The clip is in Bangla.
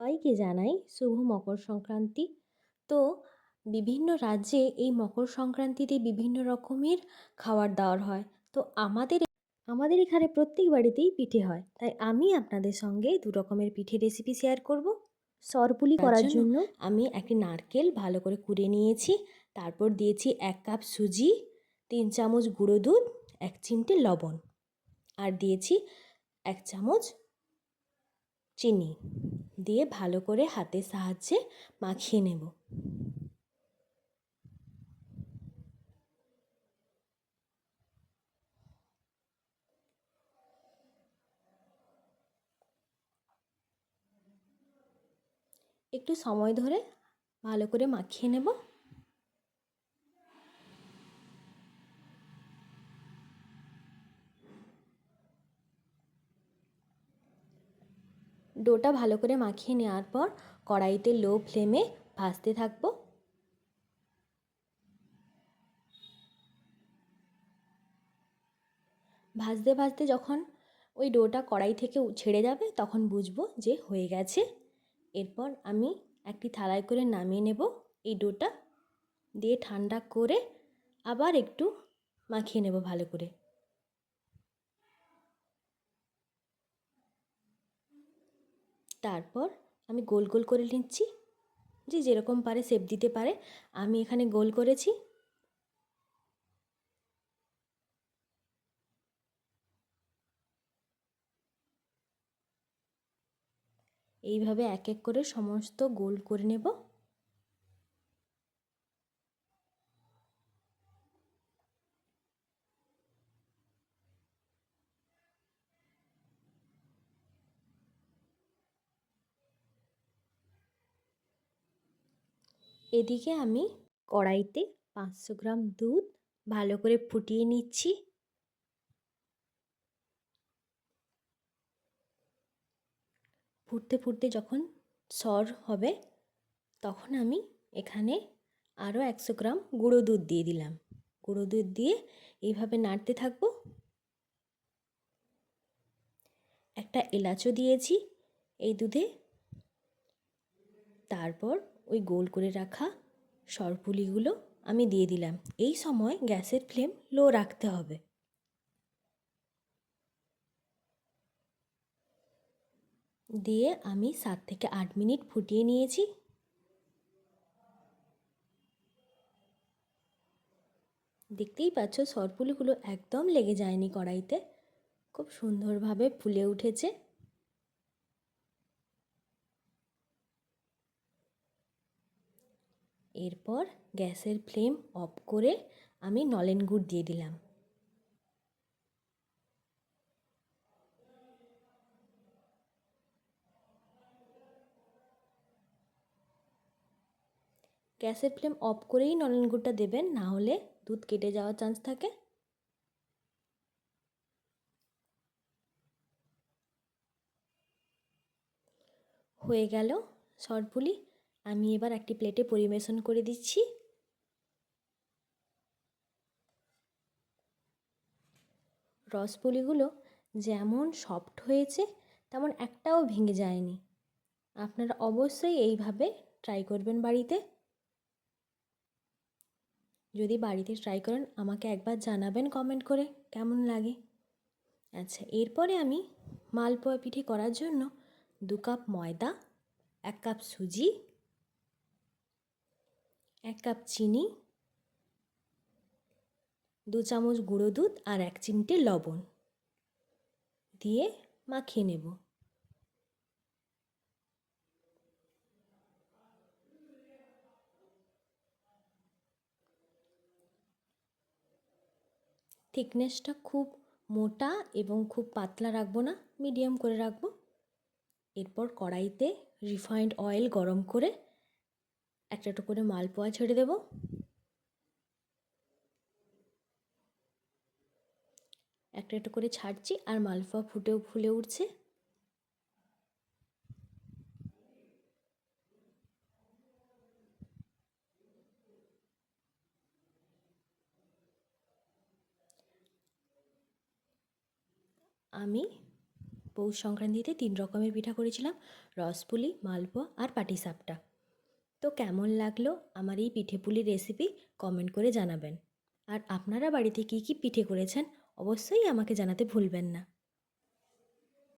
সবাইকে জানাই? শুভ মকর সংক্রান্তি। তো বিভিন্ন রাজ্যে এই মকর সংক্রান্তিতে বিভিন্ন রকমের খাবার দাওয়ার হয়। তো আমাদের আমাদের এখানে প্রত্যেক বাড়িতেই পিঠে হয়। তাই আমি আপনাদের সঙ্গে দু রকমের পিঠে রেসিপি শেয়ার করব। সরপুলি করার জন্য। আমি একটি নারকেল ভালো করে কুড়ে নিয়েছি। তারপর দিয়েছি এক কাপ সুজি তিন চামচ গুঁড়ো দুধ এক চিমটে লবণ। আর দিয়েছি এক চামচ চিনি। দিয়ে ভালো করে হাতের সাহায্যে মাখিয়ে নেব। একটু সময় ধরে ভালো করে মাখিয়ে নেব। ডোটা ভালো করে মাখিয়ে নেওয়ার পর কড়াইতে লো ফ্লেমে ভাজতে থাকব। ভাজতে ভাজতে যখন ওই ডোটা কড়াই থেকে ছেড়ে যাবে তখন বুঝব যে হয়ে গেছে। এরপর আমি একটি থালায় করে নামিয়ে নেব এই ডোটা। দিয়ে ঠান্ডা করে আবার একটু মাখিয়ে নেব ভালো করে। তারপর আমি গোল গোল করে নিচ্ছি। যে যেরকম পারে শেপ দিতে পারে। আমি এখানে গোল করেছি। এইভাবে এক এক করে সমস্ত গোল করে নেব। এদিকে আমি কড়াইতে পাঁচশো গ্রাম দুধ ভালো করে ফুটিয়ে নিচ্ছি। ফুটতে ফুটতে যখন সর হবে, তখন আমি এখানে আরও একশো গ্রাম গুঁড়ো দুধ দিয়ে দিলাম। গুঁড়ো দুধ দিয়ে এইভাবে নাড়তে থাকব। একটা এলাচও দিয়েছি এই দুধে। তারপর ওই গোল করে রাখা সরপুলিগুলো আমি দিয়ে দিলাম। এই সময় গ্যাসের ফ্লেম লো রাখতে হবে। দিয়ে আমি সাত থেকে আট মিনিট ফুটিয়ে নিয়েছি। দেখতেই পাচ্ছ সরপুলিগুলো একদম লেগে যায়নি কড়াইতে। খুব সুন্দরভাবে ফুলে উঠেছে। এরপর গ্যাসের ফ্লেম অফ করে আমি নলেন গুড় দিয়ে দিলাম। গ্যাসের ফ্লেম অফ করেই নলেন গুড়টা দেবেন, না হলে দুধ কেটে যাওয়ার চান্স থাকে। হয়ে গেল সরপুলি আমি এবার একটি প্লেটে পরিবেশন করে দিচ্ছি। রসপুলিগুলো যেমন সফট হয়েছে, তেমন একটাও ভেঙে যায়নি। আপনারা অবশ্যই এইভাবে ট্রাই করবেন বাড়িতে। যদি বাড়িতে ট্রাই করেন, আমাকে একবার জানাবেন কমেন্ট করে কেমন লাগে। আচ্ছা এরপরে আমি মালপোয়া পিঠে করার জন্য দু কাপ ময়দা, এক কাপ সুজি এক কাপ চিনি, দু চামচ গুঁড়ো দুধ আর এক চিমটে লবণ দিয়ে মাখিয়ে নেব। থিকনেসটা খুব মোটা এবং খুব পাতলা রাখব না, মিডিয়াম করে রাখব। এরপর কড়াইতে রিফাইন্ড অয়েল গরম করে একটা একটা করে মালপোয়া ছেড়ে দেব। একটা একটা করে ছাড়ছি আর মালপোয়া ফুটেও ফুলে উঠছে। আমি পৌষ সংক্রান্তিতে তিন রকমের পিঠা করেছিলাম, রসপুলি, মালপোয়া আর পাটিসাপটা। তো কেমন লাগল আমার এই পিঠে পুলির রেসিপি কমেন্ট করে জানাবেন। আর আপনারা বাড়িতে কি কি পিঠে করেছেন? অবশ্যই আমাকে জানাতে ভুলবেন না।